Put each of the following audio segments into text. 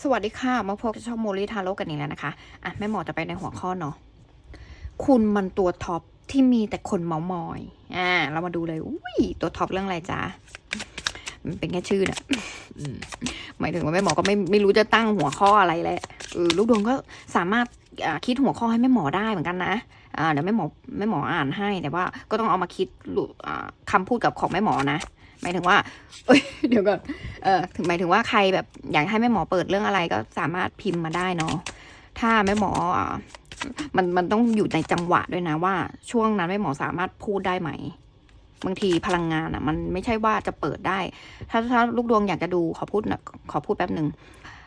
สวัสดีค่ะมาพบกับช่องโมลิทาโร่กันอีกแล้วนะคะ อะแม่หมอจะไปในหัวข้อเนาะคุณมันตัวท็อปที่มีแต่คนเมามอย อ่า เรามาดูเลย อุ้ยตัวท็อปเรื่องอะไรจ๊ะมันเป็นแค่ชื่อนะอืมหมายถึงว่าแม่หมอก็ไม่ไม่รู้จะตั้งหัวข้ออะไรเลยเออลูกดวงก็สามารถคิดหัวข้อให้แม่หมอได้เหมือนกันนะอ่าเดี๋ยวแม่หมอแม่หมออ่านให้แต่ว่าก็ต้องเอามาคิดรูอ่าคำพูดกับของแม่หมอนะ หมายถึงว่าเอ้ยเดี๋ยวก่อนเออถึงหมายถึงว่าใครแบบอยากให้แม่หมอเปิดเรื่องอะไรก็สามารถพิมพ์มาได้เนาะถ้าแม่หมอมันมันต้องอยู่ในจังหวะด้วยนะว่า ช่วงนั้นแม่หมอสามารถพูดได้ไหมบางทีพลังงานอะ มันไม่ใช่ว่าจะเปิดได้ ถ้าถ้าลูกดวงอยากจะดูขอพูดนะขอพูดแป๊บหนึ่ง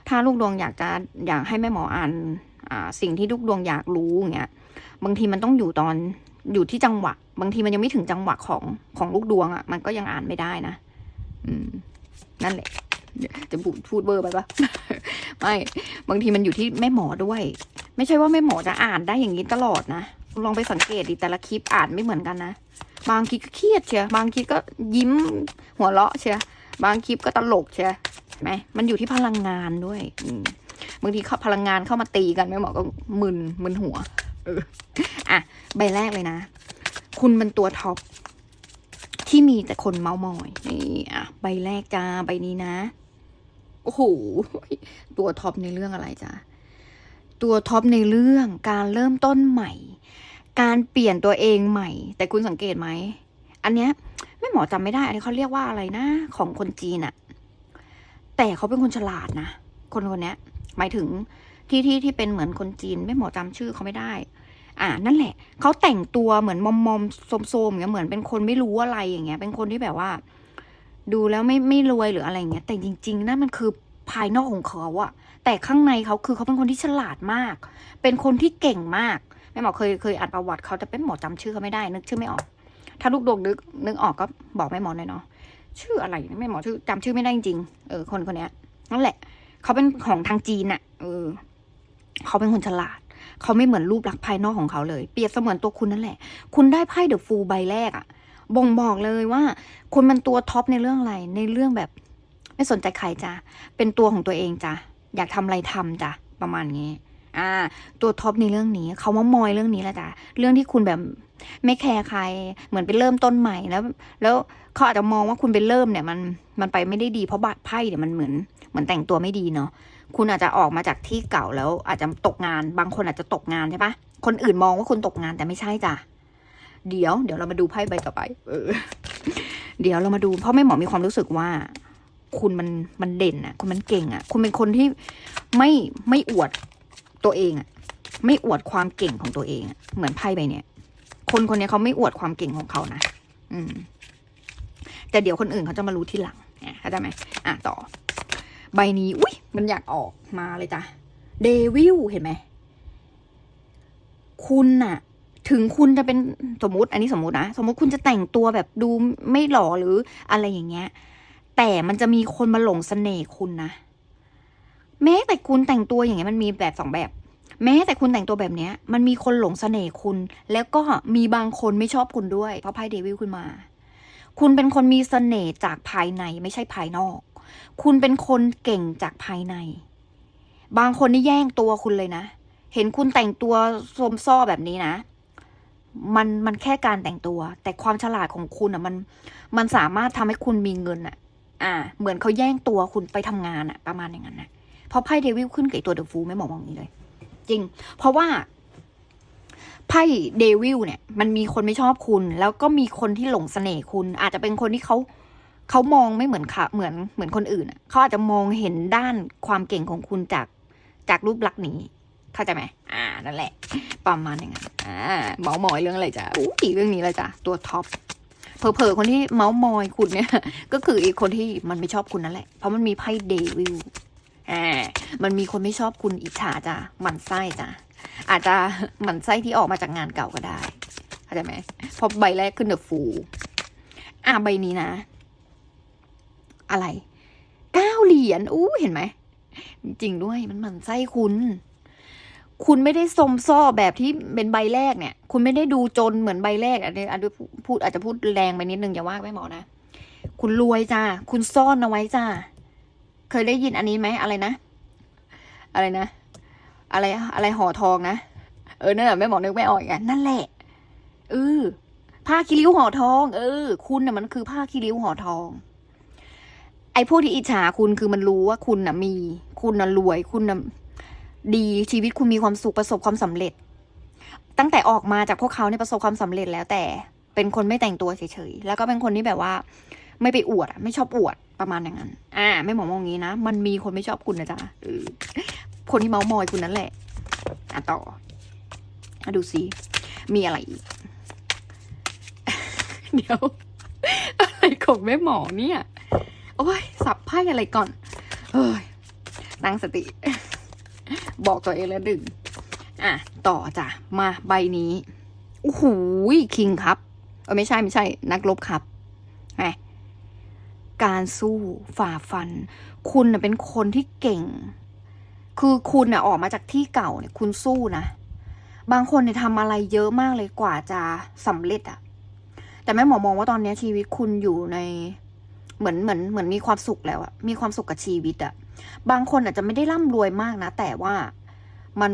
ถ้าลูกดวงอยากจะอยากให้แม่หมออ่านอ่าสิ่งที่ลูกดวงอยากรู้อย่างเงี้ยบางทีมันต้องอยู่ตอน อยู่ที่จังหวะ บางทีมันยังไม่ถึงจังหวะของของลูกดวงอะ มันก็ยังอ่านไม่ได้นะ อืม นั่นแหละ จะพูดพูดเบอร์ไปปะไม่ บางทีมันอยู่ที่แม่หมอด้วย ไม่ใช่ว่าแม่หมอจะอ่านได้อย่างนี้ตลอดนะ ลองไปสังเกตดิแต่ละคลิปอ่านไม่เหมือนกันนะ บางคลิปก็เครียดเชียบางคลิปก็ยิ้มหัวเราะเชียบางคลิปก็ตลกเชียไหมมันอยู่ที่พลังงานด้วย อืบางทีเขาพลังงานเข้ามาตีกันแม่หมอก็มึนมึนหัว เอออะ ใบแรกเลยนะ คุณเป็นตัวท็อปที่มีแต่คนเมามอยนี่อะ ใบแรกจ้าใบนี้นะ โอ้โหตัวท็อปในเรื่องอะไรจ้าตัวท็อปในเรื่องการเริ่มต้นใหม่ การเปลี่ยนตัวเองใหม่ แต่คุณสังเกตไหมอันเนี้ยไม่หมอจำไม่ได้ อันนี้เขาเรียกว่าอะไรนะ ของคนจีนอะแต่เขาเป็นคนฉลาดนะ คนคนเนี้ยหมายถึงที่ที่ที่เป็นเหมือนคนจีน ไม่หมอจำชื่อเขาไม่ได้ อ่านั่นแหละเขาแต่งตัวเหมือนมอมมอมโสมๆอย่างเงี้ยเหมือนเป็นคนไม่รู้อะไรอย่างเงี้ย เป็นคนที่แบบว่า ดูแล้วไม่ไม่รวยหรืออะไรเงี้ยแต่จริง ๆนั่นมันคือภายนอกของเขาอะแต่ข้างในเขาคือเขาเป็นคนที่ฉลาดมาก เป็นคนที่เก่งมากแม่หมอเคยเคยอ่านประวัติเขาแต่เป็นหมอจำชื่อเขาไม่ได้ นึกชื่อไม่ออก ถ้าลูกดวงนึกนึกออกก็บอกแม่หมอหน่อยเนาะชื่ออะไรนะแม่หมอชื่อจำชื่อไม่ได้จริงเออคนคนเนี้ยนั่นแหละ เขาเป็นของทางจีนอะเออ เขาเป็นคนฉลาด เขาไม่เหมือนรูปลักษณ์ภายนอกของเขาเลย เปรียบเสมือนตัวคุณนั่นแหละ คุณได้ไพ่เดอะฟูลใบแรกอะบ่งบอกเลยว่า คุณมันตัวท็อปในเรื่องอะไร ในเรื่องแบบ ไม่สนใจใครจ้ะเป็นตัวของตัวเองจ้ะอยากทำอะไรทำจ้ะประมาณนี้อ่า ตัวท็อปในเรื่องนี้เขามามอยเรื่องนี้แหละจ้ะเรื่องที่คุณแบบไม่แคร์ใคร เหมือนไปเริ่มต้นใหม่แล้ว แล้วเขาอาจจะมองว่าคุณไปเริ่มเนี่ย มันมันไปไม่ได้ดีเพราะบาไพ่เนี่ยมันเหมือนเหมือนแต่งตัวไม่ดีเนาะ คุณอาจจะออกมาจากที่เก่าแล้วอาจจะตกงาน บางคนอาจจะตกงานใช่ปะคนอื่นมองว่าคุณตกงานแต่ไม่ใช่จ้ะ เดี๋ยว เดี๋ยวเรามาดูไพ่ใบต่อไป เออ เดี๋ยวเรามาดู เพราะแม่หมอมีความรู้สึกว่า คุณมันมันเด่นอะคุณมันเก่งอะคุณเป็นคนที่ไม่ไม่อวดตัวเองอะไม่อวดความเก่งของตัวเองอะเหมือนไพ่ใบเนี้ยคนคนเนี้ยเขาไม่อวดความเก่งของเขานะอืม แต่เดี๋ยวคนอื่นเขาจะมารู้ทีหลังอะเข้าใจไหมอะต่อ ใบนี้ อุ้ยมันอยากออกมาเลยจ้ะเดวิลเห็นไหม คุณน่ะ ถึงคุณจะเป็นสมมติ อันนี้สมมตินะ สมมติคุณจะแต่งตัวแบบดูไม่หล่อหรืออะไรอย่างเงี้ย แต่มันจะมีคนมาหลงเสน่ห์คุณนะ แม้แต่คุณแต่งตัวอย่างเงี้ยมันมีแบบสองแบบ แม้แต่คุณแต่งตัวแบบเนี้ย มันมีคนหลงเสน่ห์คุณ แล้วก็มีบางคนไม่ชอบคุณด้วย เพราะไพ่เดวิลคุณมา คุณเป็นคนมีเสน่ห์จากภายในไม่ใช่ภายนอก คุณเป็นคนเก่งจากภายใน บางคนนี่แย่งตัวคุณเลยนะ เห็นคุณแต่งตัวสมซ้อแบบนี้นะ มันมันแค่การแต่งตัว แต่ความฉลาดของคุณอะ มัน มันสามารถทำให้คุณมีเงินอะ อ่า เหมือนเขาแย่งตัวคุณไปทำงานอะ ประมาณอย่างนั้นนะเพราะไพ่เดวิลขึ้นกับไอ้ตัวเดอะฟูไม่เหมองมองนี้เลย จริง เพราะว่าไพ่เดวิลเนี่ย มันมีคนไม่ชอบคุณ แล้วก็มีคนที่หลงเสน่ห์คุณ อาจจะเป็นคนที่เขา เขามองไม่เหมือนค่ะเหมือนเหมือนคนอื่นอะเขาอาจจะมองเห็นด้านความเก่งของคุณจากจากรูปลักษณ์นี้ เข้าใจไหมอ่านั่นแหละ ประมาณอย่างนั้นอ่าเมาส์มอยเรื่องอะไรจ้ะอู้อีเรื่องนี้เลยจ้ะตัวท็อปเผลอๆคนที่เมาส์มอยคุณเนี่ย ก็คืออีกคนที่มันไม่ชอบคุณนั่นแหละ เพราะมันมีไพ่เดวิลอ่ามันมีคนไม่ชอบคุณอิจฉาจ้ะหมันไส้จ้ะอาจจะหมันไส้ที่ออกมาจากงานเก่าก็ได้เข้าใจไหมเพราะใบแรกขึ้นเดอะฟูอะใบนี้นะ อะไรเก้าเหรียญอู้เห็นไหมจริงด้วยมันหมันไส้คุณ คุณไม่ได้สมซ้อแบบที่เป็นใบแรกเนี่ย คุณไม่ได้ดูจนเหมือนใบแรกอันนี้อันนี้พูดอาจจะพูดแรงไปนิดนึงอย่าว่าไม่หมอนะคุณรวยจ้าคุณซ่อนเอาไว้จ้าเคยได้ยินอันนี้ไหมอะไรนะ อะไรนะ อะไรอะไรห่อทองนะเออนั่นแหละแม่หมอนึกไม่ออกอีกอะนั่นแหละเออผ้าคีริ้วห่อทอง เออ คุณน่ะมันคือผ้าคีริ้วห่อทอง ไอ้พวกที่อิจฉาคุณคือมันรู้ว่าคุณน่ะมี คุณน่ะรวย คุณน่ะดีชีวิตคุณมีความสุขประสบความสำเร็จ ตั้งแต่ออกมาจากพวกเขาเนี่ยประสบความสำเร็จแล้วแต่เป็นคนไม่แต่งตัวเฉยๆ แล้วก็เป็นคนที่แบบว่า ไม่ไปอวด ไม่ชอบอวดประมาณอย่างนั้น อ่า ไม่หมอมองงี้นะ มันมีคนไม่ชอบคุณนะจ๊ะคนที่เมามอยคุณนั่นแหละ อะต่อมาดูซิมีอะไรอีก เดี๋ยว อะไรของแม่หมอเนี่ย โอ้ยสับไพ่อะไรก่อนเฮ้ยตั้งสติ บอกตัวเองแล้วดึง อะ ต่อจ้ะ มาใบนี้โอ้โหคิงครับเออไม่ใช่ไม่ใช่ นักรบครับแหมการสู้ฝ่าฟัน คุณน่ะเป็นคนที่เก่ง คือคุณน่ออกมาจากที่เก่าเนี่ย คุณสู้นะ บางคนเนี่ยทำอะไรเยอะมากเลยกว่าจะสำเร็จอะแต่แม่หมอมองว่าตอนนี้ชีวิตคุณอยู่ใน เหมือนเหมือนเหมือนมีความสุขแล้วอะมีความสุขกับชีวิตอะบางคนอาจจะไม่ได้ร่ำรวยมากนะ แต่ว่ามัน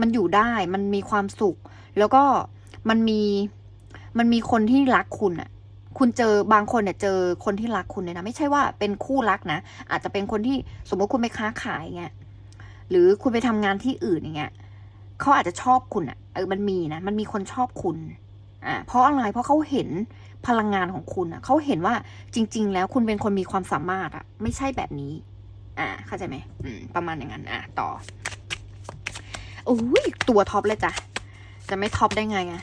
มันอยู่ได้ มันมีความสุข แล้วก็มันมีมันมีคนที่รักคุณอะคุณเจอบางคนเนี่ยเจอคนที่รักคุณเนี่ยนะ ไม่ใช่ว่าเป็นคู่รักนะ อาจจะเป็นคนที่สมมติคุณไปค้าขายเงี้ยหรือคุณไปทำงานที่อื่นอย่างเงี้ยเขาอาจจะชอบคุณอะเออมันมีนะมันมีคนชอบคุณ อ่าเพราะอะไรเพราะเขาเห็น พลังงานของคุณอะเขาเห็นว่าจริง ๆ แล้วคุณเป็นคนมีความสามารถอะไม่ใช่แบบนี้ อ่า เข้าใจไหมอืม ประมาณอย่างนั้น อะ ต่อโอ้ยตัวท็อปเลยจ้ะ จะไม่ท็อปได้ไงอะ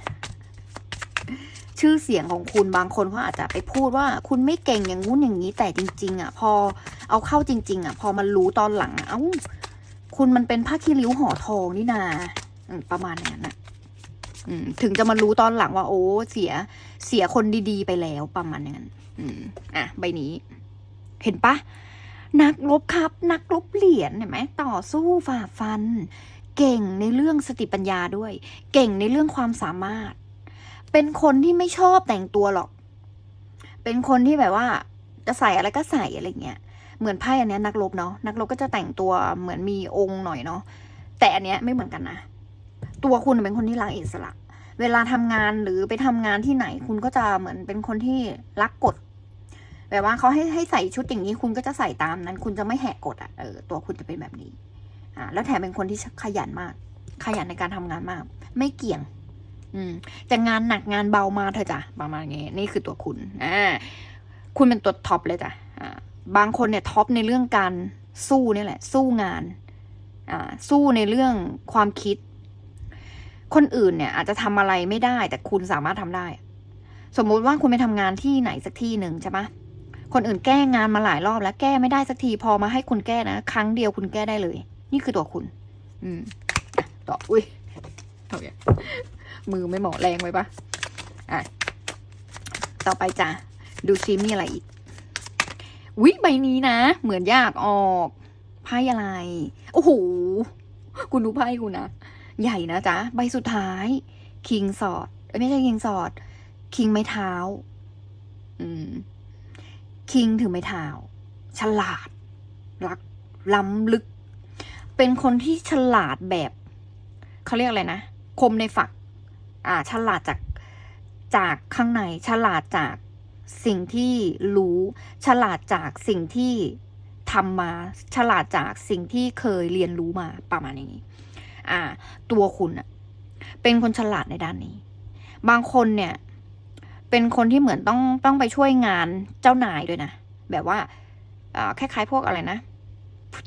ชื่อเสียงของคุณบางคนเขาอาจจะไปพูดว่า คุณไม่เก่งอย่างงู้นอย่างนี้ แต่จริง ๆ อะ พอเอาเข้าจริง ๆ อะ พอมันรู้ตอนหลังอะเอ้า คุณมันเป็นผ้าคีริ้วห่อทองนี่นาอืมประมาณอย่างนั้นนะ ถึงจะมารู้ตอนหลังว่า โอ้ เสียเสียคนดีๆ ไปแล้วประมาณนั้นอืมอะ ใบนี้ เห็นปะนักรบครับ นักรบเหรียญเห็นไหมต่อสู้ฝ่าฟัน เก่งในเรื่องสติปัญญาด้วย เก่งในเรื่องความสามารถ เป็นคนที่ไม่ชอบแต่งตัวหรอก เป็นคนที่แบบว่า จะใส่อะไรก็ใส่อะไรเงี้ยเหมือนไพ่อันนี้นักรบเนาะนักรบก็จะแต่งตัวเหมือนมีองค์หน่อยเนาะแต่อันเนี้ยไม่เหมือนกันนะ ตัวคุณเป็นคนที่รักอิสระ เวลาทำงานหรือไปทำงานที่ไหน คุณก็จะเหมือนเป็นคนที่รักกฎแบบว่าเขาให้ให้ใส่ชุดอย่างนี้คุณก็จะใส่ตามนั้น คุณจะไม่แหกกฎอะเออตัวคุณจะเป็นแบบนี้อ่าแล้วแถมเป็นคนที่ขยันมาก ขยันในการทำงานมาก ไม่เกี่ยง อืมจะงานหนักงานเบามาเถอะจ้ะประมาณนี้นี่คือตัวคุณอ่าคุณเป็นตัวท็อปเลยจ้ะอ่าบางคนเนี่ยท็อปในเรื่องการสู้นี่แหละ สู้งานอ่าสู้ในเรื่องความคิด คนอื่นเนี่ย อาจจะทำอะไรไม่ได้ แต่คุณสามารถทำได้ สมมุติว่าคุณไปทำงานที่ไหนสักที่หนึ่งใช่ปะคนอื่นแก้งานมาหลายรอบแล้วแก้ไม่ได้สักทีพอมาให้คุณแก้นะครั้งเดียวคุณแก้ได้เลย นี่คือตัวคุณ อืมต่ออุ้ยโอเคมือไม่เหมาะแรงไว้ปะอะต่อไปจ้ะดูซิมีอะไรอีกวิใบนี้นะ เหมือนยากออกไพ่อะไร โอ้โหคุณดูไพ่คุณนะ ใหญ่นะจ๊ะ ใบสุดท้าย คิงสอด ไม่ใช่คิงสอด คิงไม้เท้า อืม คิงถือไม้เท้า ฉลาด รัก ล้ำลึก เป็นคนที่ฉลาดแบบ เขาเรียกอะไรนะ คมในฝัก อ่า ฉลาดจาก จากข้างใน ฉลาดจากสิ่งที่รู้ ฉลาดจากสิ่งที่ทำมา ฉลาดจากสิ่งที่เคยเรียนรู้มาประมาณนี้ อ่า ตัวคุณอะเป็นคนฉลาดในด้านนี้ บางคนเนี่ย เป็นคนที่เหมือนต้องต้องไปช่วยงานเจ้านายด้วยนะ แบบว่าคล้ายๆพวกอะไรนะ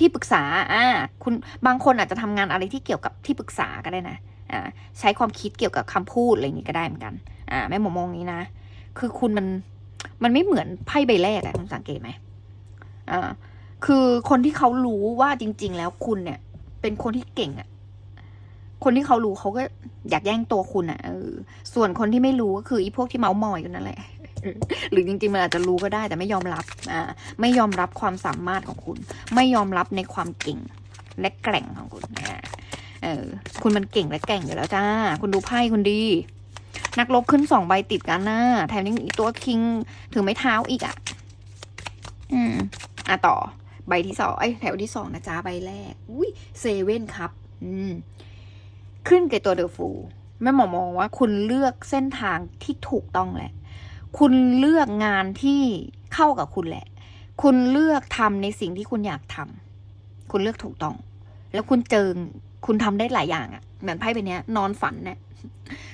ที่ปรึกษา อ่า คุณ บางคนอาจจะทำงานอะไรที่เกี่ยวกับที่ปรึกษาก็ได้นะ อ่า ใช้ความคิดเกี่ยวกับคำพูดอะไรอย่างนี้ก็ได้เหมือนกัน อ่า แม่หมอมองนี้นะ คือคุณมัน มันไม่เหมือนไพ่ใบแรกอะคุณสังเกตไหมอ่า คือคนที่เขารู้ว่าจริง ๆ แล้วคุณเนี่ย เป็นคนที่เก่งอะ คนที่เขารู้เขาก็อยากแย่งตัวคุณอะเออส่วนคนที่ไม่รู้ก็คืออีพวกที่เมาส์มอยกันนั่นแหละหรือจริงๆมันอาจจะรู้ก็ได้ แต่ไม่ยอมรับอ่าไม่ยอมรับความสามารถของคุณ ไม่ยอมรับในความเก่งและแกร่งของคุณอ่าเออคุณมันเก่งและแกร่งอยู่แล้วจ้า คุณดูไพ่คุณดี นักลบขึ้นสองใบติดกันหนะแถมยังอีกตัวคิงถือไม้เท้าอีกอะ อืม อะต่อ ใบที่สองไอ้ยแถวที่สองนะจ๊ะใบแรก อุ้ยเซเว่นครับ อืม ขึ้นกับตัวเดอะฟูแม่หมอมองว่าคุณเลือกเส้นทางที่ถูกต้องแหละ คุณเลือกงานที่เข้ากับคุณแหละ คุณเลือกทำในสิ่งที่คุณอยากทำคุณเลือกถูกต้อง แล้วคุณเจอคุณทำได้หลายอย่างอะ่ะเหมือนไพ่ใบเนี้ยนอนฝันเนี่ย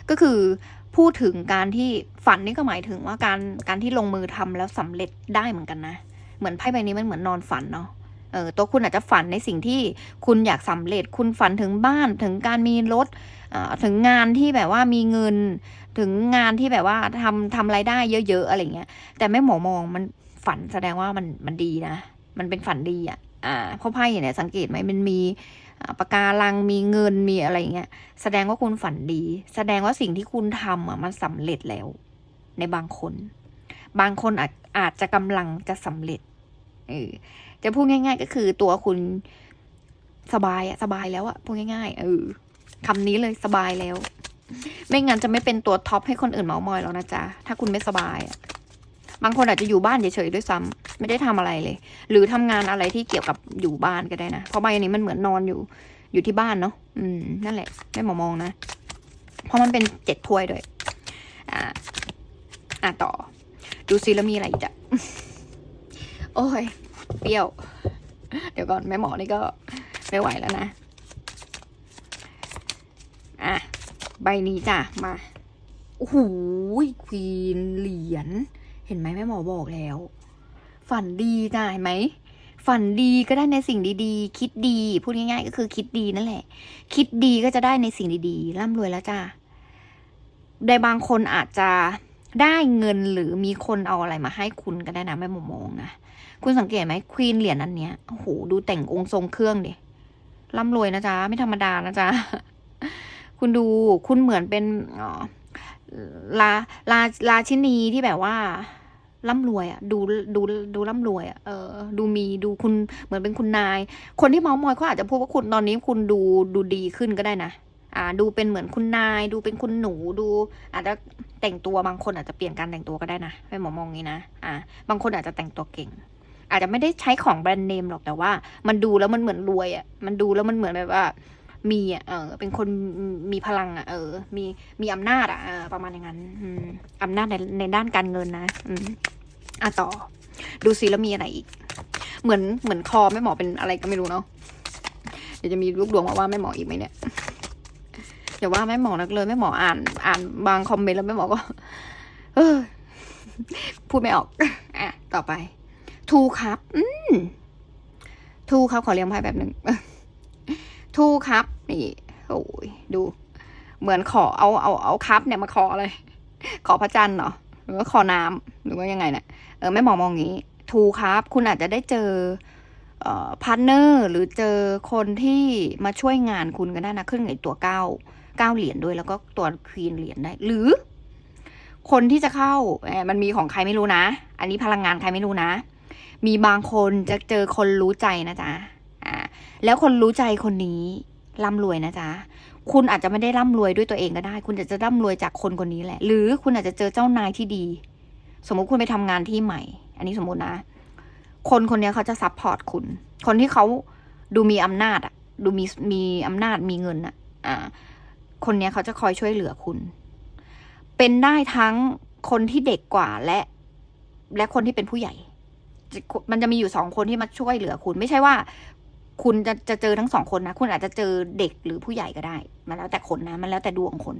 ก็คือพูดถึงการที่ฝันนี่ก็หมายถึงว่าการการที่ลงมือทำแล้วสำเร็จได้เหมือนกันนะ เหมือนไพ่ใบนี้มันเหมือนนอนฝันเนาะ เออตัวคุณอาจจะฝันในสิ่งที่คุณอยากสำเร็จ คุณฝันถึงบ้านถึงการมีรถอ่าถึงงานที่แบบว่ามีเงิน ถึงงานที่แบบว่าทำทำรายได้เยอะๆอะไรเงี้ย แต่แม่หมอมองมันฝันแสดงว่ามันมันดีนะ มันเป็นฝันดีอะ อ่าเพราะไพ่เนี่ยสังเกตไหมมันมีปากการังมีเงินมีอะไรเงี้ย แสดงว่าคุณฝันดี แสดงว่าสิ่งที่คุณทำอะมันสำเร็จแล้ว ในบางคน บางคนอาจอาจจะกำลังจะสำเร็จเออ จะพูดง่าย ๆ ก็คือตัวคุณสบายอะสบายแล้วอะพูดง่าย ๆ เออคำนี้เลยสบายแล้ว ไม่งั้นจะไม่เป็นตัวท็อปให้คนอื่นเมามอยแล้วนะจ๊ะถ้าคุณไม่สบายอะบางคนอาจจะอยู่บ้านเฉยๆด้วยซ้ำไม่ได้ทำอะไรเลย หรือทำงานอะไรที่เกี่ยวกับอยู่บ้านก็ได้นะเพราะใบอันนี้มันเหมือนนอนอยู่ อยู่ที่บ้านเนาะอืม นั่นแหละแม่หมอมองนะ เพราะมันเป็นเจ็ดถ้วยด้วย อ่า อะต่อ ดูซิแล้วมีอะไรอีกจ้ะโอ้ย เปรี้ยว เดี๋ยวก่อนแม่หมอนี่ก็ไม่ไหวแล้วนะ อะ ใบนี้จ้ะ มาโอ้โหควีนเหรียญ เห็นไหมแม่หมอบอกแล้ว ฝันดีจ้ะ เห็นไหม ฝันดีก็ได้ในสิ่งดีๆ คิดดี พูดง่ายๆ ก็คือคิดดีนั่นแหละ คิดดีก็จะได้ในสิ่งดีๆ ร่ำรวยแล้วจ้าในบางคนอาจจะได้เงินหรือมีคนเอาอะไรมาให้คุณก็ได้นะแม่หมอมองนะ คุณสังเกตไหมควีนเหรียญอันเนี้ยโอ้โหดูแต่งองค์ทรงเครื่องดิร่ำรวยนะจ๊ะ ไม่ธรรมดานะจ๊ะ คุณดูคุณเหมือนเป็นอ๋อลาลาลาชินีที่แบบว่าร่ำรวยอะดูดูดูร่ำรวยอะเออ ดูมีดูคุณเหมือนเป็นคุณนาย คนที่เมาส์มอยเขาอาจจะพูดว่าคุณตอนนี้คุณดูดูดีขึ้นก็ได้นะอ่า ดูเป็นเหมือนคุณนาย ดูเป็นคุณหนูดู อาจจะแต่งตัวบางคนอาจจะเปลี่ยนการแต่งตัวก็ได้นะให้หมอมองงี้นะอ่า บางคนอาจจะแต่งตัวเก่ง อาจจะไม่ได้ใช้ของแบรนด์เนมหรอกแต่ว่า มันดูแล้วมันเหมือนรวยอะ่ะมันดูแล้วมันเหมือนแบบว่ามีอะเออ เป็นคนมีพลังอะเออ มีมีอำนาจอะเออประมาณอย่างนั้นอืมอำนาจในในด้านการเงินนะอืมอะต่อ ดูซิแล้วมีอะไรอีก เหมือนเหมือนคอแม่หมอเป็นอะไรก็ไม่รู้เนาะเดี๋ยวจะมีลูกดวงมาว่าแม่หมออีกไหมเนี่ยอย่าว่าแม่หมอนักเลยแม่หมออ่าน อ่านบางคอมเมนต์แล้วแม่หมอก็ เออพูดไม่ออก อะ ต่อไป ทูครับ อืมทูครับ ขอเลี้ยงไพ่แบบหนึ่งทูครับ นี่โอ้ยดู เหมือนขอเอาเอาเอาครับเนี่ยมาขออะไรขอพระจันทร์เหรอหรือว่าขอน้ำหรือว่ายังไงเนี่ยเออแม่หมอมองอย่างนี้ ทูครับ คุณอาจจะได้เจอเอ่อพาร์ทเนอร์หรือเจอคนที่มาช่วยงานคุณก็ได้นะขึ้นกับตัวเก้าเก้าเหรียญด้วยแล้วก็ตัวควีนเหรียญได้ หรือ คนที่จะเข้าเอ่อมันมีของใครไม่รู้นะ อันนี้พลังงานใครไม่รู้นะ มีบางคนจะเจอคนรู้ใจนะจ๊ะอ่าแล้วคนรู้ใจคนนี้ร่ำรวยนะจ๊ะคุณอาจจะไม่ได้ร่ำรวยด้วยตัวเองก็ได้ คุณอาจจะร่ำรวยจากคนคนนี้แหละ หรือคุณอาจจะเจอเจ้านายที่ดี สมมติคุณไปทำงานที่ใหม่ อันนี้สมมตินะ คนคนนี้เขาจะซัพพอร์ตคุณ คนที่เขาดูมีอำนาจอะดูมีมีอำนาจมีเงินอะอ่า คนนี้เขาจะคอยช่วยเหลือคุณ เป็นได้ทั้งคนที่เด็กกว่าและ และคนที่เป็นผู้ใหญ่ มันจะมีอยู่สองคนที่มาช่วยเหลือคุณ ไม่ใช่ว่า คุณจะจะเจอทั้งสองคนนะ คุณอาจจะเจอเด็กหรือผู้ใหญ่ก็ได้ มันแล้วแต่คนนะ มันแล้วแต่ดวงคน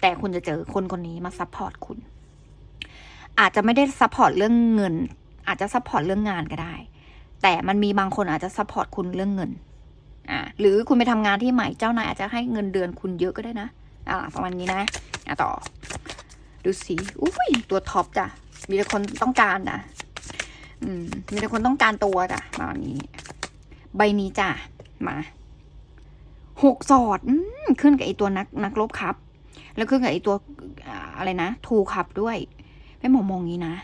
แต่คุณจะเจอคนคนนี้มาซัพพอร์ตคุณ อาจจะไม่ได้ซัพพอร์ตเรื่องเงิน อาจจะซัพพอร์ตเรื่องงานก็ได้ แต่มันมีบางคนอาจจะซัพพอร์ตคุณเรื่องเงิน อ่า หรือคุณไปทำงานที่ใหม่ เจ้านายอาจจะให้เงินเดือนคุณเยอะก็ได้นะ อ่า ประมาณนี้นะ อะต่อ ดูสิ อุ้ย ตัวท็อปจ้ะ มีแต่คนต้องการนะ อืม มีแต่คนต้องการตัวจ้ะประมาณนี้ ใบนี้จ้ะ มาหกสอดอขึ้นกับไอตัวนักนักลบครับ แล้วขึ้นกับไอตัวอะไรนะทูขับด้วยไม่มองมองงี้นะ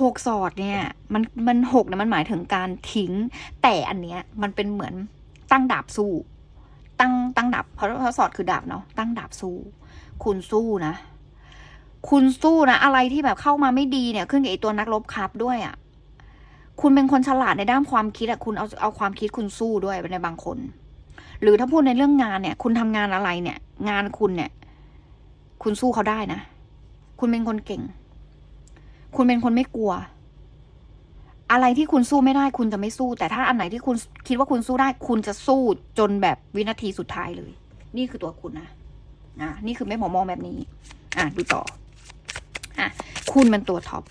หกสอดเนี่ย มันมันหกเนี่ยมันหมายถึงการทิ้ง แต่อันเนี้ย มันเป็นเหมือนตั้งดาบสู้ ตั้งตั้งดาบเพราะเพราะสอดคือดาบเนาะตั้งดาบสู้ คุณสู้นะ คุณสู้นะ อะไรที่แบบเข้ามาไม่ดีเนี่ย ขึ้นกับไอตัวนักรบครับด้วยอะ่ะ คุณเป็นคนฉลาดในด้านความคิดอะคุณเอาเอาความคิดคุณสู้ด้วยในบางคน หรือถ้าพูดในเรื่องงานเนี่ย คุณทำงานอะไรเนี่ย งานคุณเนี่ย คุณสู้เขาได้นะ คุณเป็นคนเก่ง คุณเป็นคนไม่กลัว อะไรที่คุณสู้ไม่ได้ คุณจะไม่สู้ แต่ถ้าอันไหนที่คุณคิดว่าคุณสู้ได้ คุณจะสู้จนแบบวินาทีสุดท้ายเลย นี่คือตัวคุณนะอะนี่คือแม่หมอมองแบบนี้ อะดูต่ออะคุณมันตัวท็อป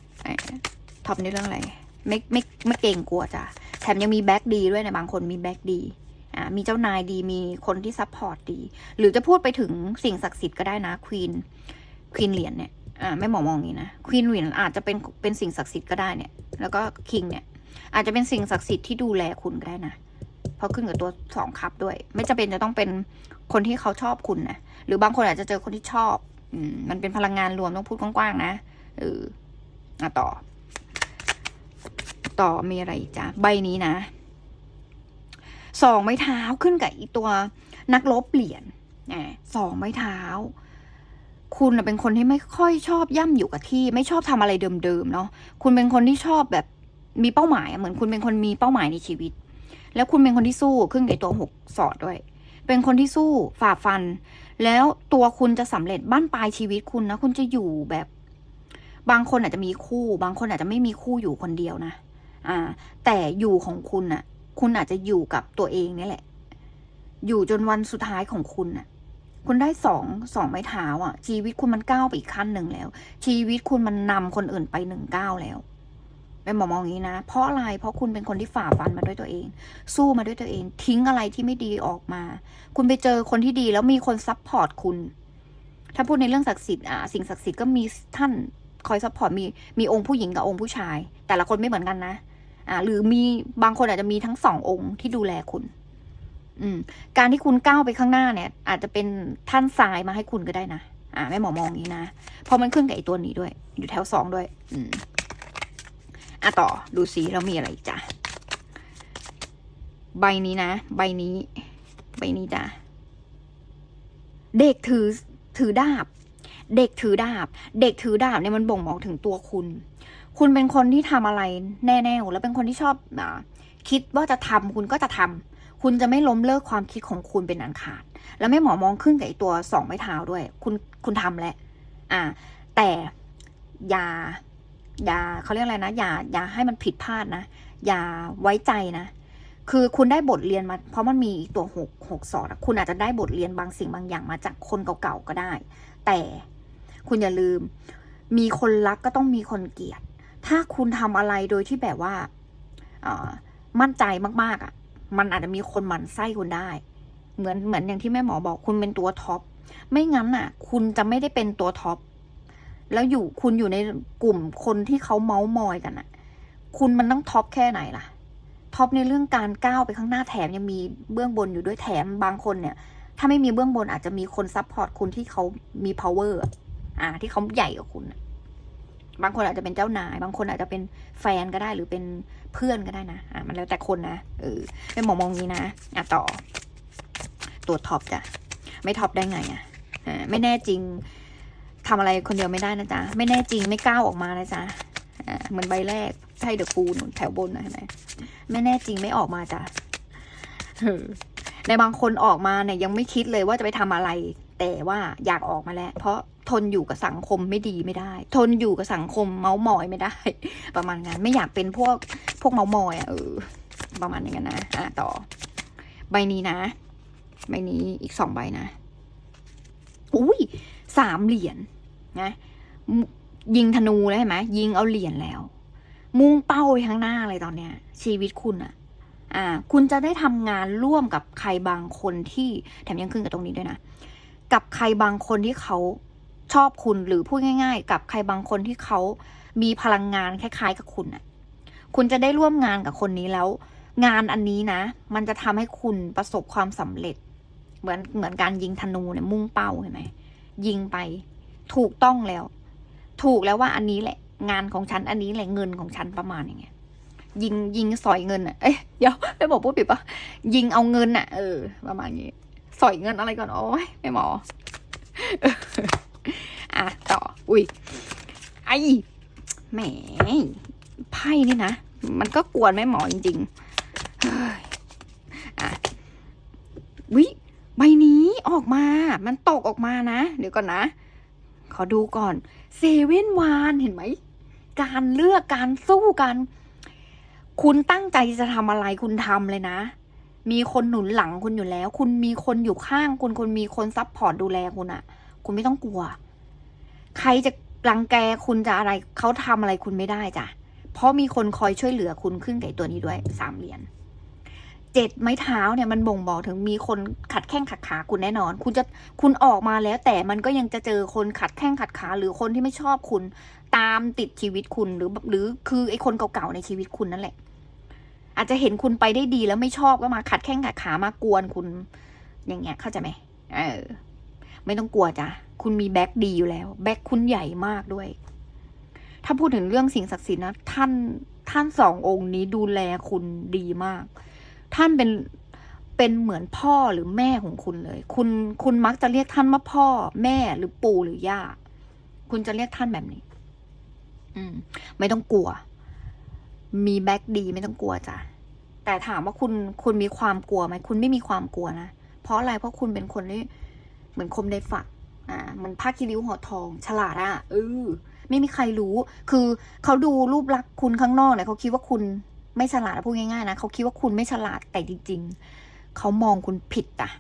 ท็อปในเรื่องอะไร ไม่ไม่ไม่เก่งกลัวจ้ะแถมยังมีแบ็กดีด้วยนะบางคนมีแบ็กดีอ่ามีเจ้านายดีมีคนที่ซัพพอร์ตดี หรือจะพูดไปถึงสิ่งศักดิ์สิทธิ์ก็ได้นะควีนควีนเหรียญเนี่ยอ่าไม่หมอมองอย่างนี้นะควีนเหรียญอาจจะเป็นเป็นสิ่งศักดิ์สิทธิ์ก็ได้เนี่ย แล้วก็คิงเนี่ย อาจจะเป็นสิ่งศักดิ์สิทธิ์ที่ดูแลคุณก็ได้นะเพราะขึ้นกับตัวสองคับด้วย ไม่จำเป็นจะต้องเป็นคนที่เขาชอบคุณนะหรือบางคนอาจจะเจอคนที่ชอบ อืมมันเป็นพลังงานรวมต้องพูดกว้างๆนะเอออะต่อ ต่อมีอะไรจ้ะใบนี้นะสองไม้เท้าขึ้นกับอีตัวนักลบเหรียญสองไม้เท้า คุณเป็นคนที่ไม่ค่อยชอบย่ำอยู่กับที่ ไม่ชอบทำอะไรเดิมๆเนาะคุณเป็นคนที่ชอบแบบมีเป้าหมายเหมือนคุณเป็นคนมีเป้าหมายในชีวิต แล้วคุณเป็นคนที่สู้ขึ้นกับตัวหกสอดด้วย เป็นคนที่สู้ฝ่าฟัน แล้วตัวคุณจะสำเร็จบ้านปลายชีวิตคุณนะคุณจะอยู่แบบ บางคนอาจจะมีคู่ บางคนอาจจะไม่มีคู่อยู่คนเดียวนะ อ่า แต่อยู่ของคุณน่ะ คุณอาจจะอยู่กับตัวเองนี่แหละ อยู่จนวันสุดท้ายของคุณน่ะ คุณได้สองสองไม้เท้าอะ ชีวิตคุณมันก้าวไปอีกขั้นหนึ่งแล้ว ชีวิตคุณมันนำคนอื่นไปหนึ่งก้าวแล้วเป็นหมอมองอย่างนี้นะ เพราะอะไร เพราะคุณเป็นคนที่ฝ่าฟันมาด้วยตัวเอง สู้มาด้วยตัวเอง ทิ้งอะไรที่ไม่ดีออกมา คุณไปเจอคนที่ดีแล้วมีคนซัพพอร์ตคุณ ถ้าพูดในเรื่องศักดิ์สิทธิ์อะสิ่งศักดิ์สิทธิ์ก็มีท่านคอยซัพพอร์ตมีมีองค์ผู้หญิงกับองค์ผู้ชาย แต่ละคนไม่เหมือนกันนะ อ่าหรือมีบางคนอาจจะมีทั้งสององค์ที่ดูแลคุณ อืม การที่คุณก้าวไปข้างหน้าเนี่ย อาจจะเป็นท่านทรายมาให้คุณก็ได้นะอ่าแม่หมอมองนี้นะเพราะมันขึ้นกับไอ้ตัวนี้ด้วย อยู่แถวสองด้วย อืมอะต่อดูสิเรามีอะไรจ้ะใบนี้นะ ใบนี้ ใบนี้จ้ะเด็กถือถือดาบ เด็กถือดาบ เด็กถือดาบเนี่ยมันบ่งบอกถึงตัวคุณ คุณเป็นคนที่ทำอะไรแน่ๆแล้วเป็นคนที่ชอบอคิดว่าจะทำคุณก็จะทำคุณจะไม่ล้มเลิกความคิดของคุณเป็นอันขาด แล้วแม่หมอมองขึ้นกับไอตัวสองไม้เท้าด้วย คุณคุณทำแหล้วอ่า แต่อย่าอย่าเขาเรียกอะไรนะอย่าอย่าให้มันผิดพลาดนะ อย่าไว้ใจนะ คือคุณได้บทเรียนมา เพราะมันมีตัวหกหกสอดคุณอาจจะได้บทเรียนบางสิ่งบางอย่างมาจากคนเก่าๆก็ได้ แต่คุณอย่าลืม มีคนรักก็ต้องมีคนเกลียด ถ้าคุณทำอะไรโดยที่แบบว่าอมั่นใจมากๆอะ มันอาจจะมีคนหมั่นไส้คุณได้ เหมือนเหมือนอย่างที่แม่หมอบอกคุณเป็นตัวท็อปไม่งั้นอะ คุณจะไม่ได้เป็นตัวท็อปแล้วอยู่คุณอยู่ในกลุ่มคนที่เขาเมาส์มอยกันอะ คุณมันต้องท็อปแค่ไหนล่ะท็อปในเรื่องการก้าวไปข้างหน้าแถมยังมีเบื้องบนอยู่ด้วยแถมบางคนเนี่ย ถ้าไม่มีเบื้องบนอาจจะมีคนซัพพอร์ตคุณที่เขามี power อ่า ที่เขาใหญ่กว่าคุณอะ บางคนอาจจะเป็นเจ้านาย บางคนอาจจะเป็นแฟนก็ได้หรือเป็นเพื่อนก็ได้นะอ่ามันแล้วแต่คนนะเออเป็นหมอมองนี้นะอะต่อ ตัวท็อปจ้ะไม่ท็อปได้ไงอะอ่าไม่แน่จริงทำอะไรคนเดียวไม่ได้นะจ๊ะไม่แน่จริงไม่ก้าวออกมานะจ๊ะอ่าเหมือนใบแรกไพ่เดอะฟูลแถวบนนะเห็นไหมไม่แน่จริงไม่ออกมาจ้ะเออในบางคนออกมาเนี่ยยังไม่คิดเลยว่าจะไปทำอะไร แต่ว่าอยากออกมาแล้ว เพราะ ทนอยู่กับสังคมไม่ดีไม่ได้ ทนอยู่กับสังคมเมามอยไม่ได้ ประมาณนั้นไม่อยากเป็นพวกพวกเมามอยอะเออประมาณนี้กันนะอะต่อ ใบนี้นะ ใบนี้อีกสองใบนะอุ้ยสามเหรียญนะยิงธนูแล้วเห็นไหมยิงเอาเหรียญแล้ว มุ่งเป้าไปข้างหน้าเลยตอนเนี้ย ชีวิตคุณอะอ่า คุณจะได้ทำงานร่วมกับใครบางคนที่แถมยังขึ้นกับตรงนี้ด้วยนะ กับใครบางคนที่เขา ชอบคุณหรือพูดง่าย ๆ กับใครบางคนที่เขามีพลังงานคล้าย ๆ กับคุณอะคุณจะได้ร่วมงานกับคนนี้แล้ว งานอันนี้นะ มันจะทำให้คุณประสบความสำเร็จ เหมือนเหมือนการยิงธนูเนี่ยมุ่งเป้าเห็นไหมยิงไป ถูกต้องแล้ว ถูกแล้วว่าอันนี้แหละ งานของฉันอันนี้แหละเงินของฉันประมาณอย่างเงี้ยยิงยิงสอยเงินอะ เอ้ยเดี๋ยวไม่บอกพูดผิดปะยิงเอาเงินอะ เออ ประมาณนี้ สอยเงินอะไรก่อน โอ้ยไม่หมอ อะต่อ อุ้ย ไอ้แหม ไพ่นี่นะ มันก็กวนแม่หมอจริงๆเฮ้ยอะวิใบนี้ออกมา มันตกออกมานะ เดี๋ยวก่อนนะ ขอดูก่อน เซเว่นวานเห็นไหม การเลือกการสู้กัน คุณตั้งใจจะทำอะไรคุณทำเลยนะ มีคนหนุนหลังคุณอยู่แล้ว คุณมีคนอยู่ข้างคุณ คุณมีคนซัพพอร์ตดูแลคุณอะ คุณไม่ต้องกลัว ใครจะรังแกคุณจะอะไรเขาทำอะไรคุณไม่ได้จ้ะ เพราะมีคนคอยช่วยเหลือคุณขึ้นไก่ตัวนี้ด้วยสามเหรียญเจ็ดไม้เท้าเนี่ยมันบ่งบอกถึงมีคนขัดแข้งขัดขาคุณแน่นอน คุณจะคุณออกมาแล้ว แต่มันก็ยังจะเจอคนขัดแข้งขัดขา หรือคนที่ไม่ชอบคุณ ตามติดชีวิตคุณหรือหรือคือไอ้คนเก่าๆในชีวิตคุณนั่นแหละ อาจจะเห็นคุณไปได้ดีแล้วไม่ชอบก็มาขัดแข้งขัดขามากวนคุณ อย่างเงี้ยเข้าใจไหมเออ ไม่ต้องกลัวจ้ะคุณมีแบ็คดีอยู่แล้ว แบ็คคุณใหญ่มากด้วย ถ้าพูดถึงเรื่องสิ่งศักดิ์สิทธิ์นะ ท่านท่านสององค์นี้ดูแลคุณดีมาก ท่านเป็นเป็นเหมือนพ่อหรือแม่ของคุณเลย คุณคุณมักจะเรียกท่านว่าพ่อ แม่หรือปู่หรือย่า คุณจะเรียกท่านแบบนี้ อืม ไม่ต้องกลัว มีแบ็คดีไม่ต้องกลัวจ้ะแต่ถามว่าคุณคุณมีความกลัวไหมคุณไม่มีความกลัวนะเพราะอะไรเพราะคุณเป็นคนที่ เหมือนคมในฝักอ่ามันผ้าคีริ้วห่อทอง ฉลาดอะเออไม่มีใครรู้ คือเขาดูรูปลักษณ์คุณข้างนอกเนี่ยเขาคิดว่าคุณไม่ฉลาดพูดง่ายๆนะเขาคิดว่าคุณไม่ฉลาดแต่จริง ๆเขามองคุณผิดอะ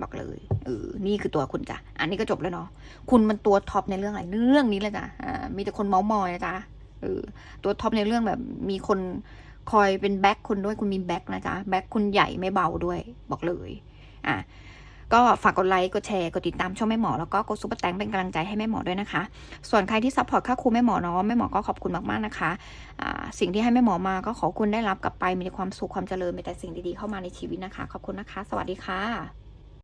บอกเลย เออ นี่คือตัวคุณจ้ะ อันนี้ก็จบแล้วเนาะ คุณมันตัวท็อปในเรื่องอะไร เรื่องนี้เลยจ้ะ อ่า มีแต่คนเมาส์มอยนะจ๊ะ เออ ตัวท็อปในเรื่องแบบมีคนคอยเป็นแบ็คคุณด้วย คุณมีแบ็คนะจ๊ะ แบ็คคุณใหญ่ไม่เบาด้วย บอกเลย อะ ก็ฝากกดไลค์กดแชร์กดติดตามช่องแม่หมอแล้วก็กดซุปเปอร์แตงเป็นกำลังใจให้แม่หมอด้วยนะคะ ส่วนใครที่ซัพพอร์ตค่าครูแม่หมอเนาะแม่หมอก็ขอบคุณมากๆนะคะสิ่งที่ให้แม่หมอมาก็ขอคุณได้รับกลับไปมีแต่ความสุขความเจริญมีแต่สิ่งดีๆเข้ามาในชีวิตนะคะ ขอบคุณนะคะ สวัสดีค่ะ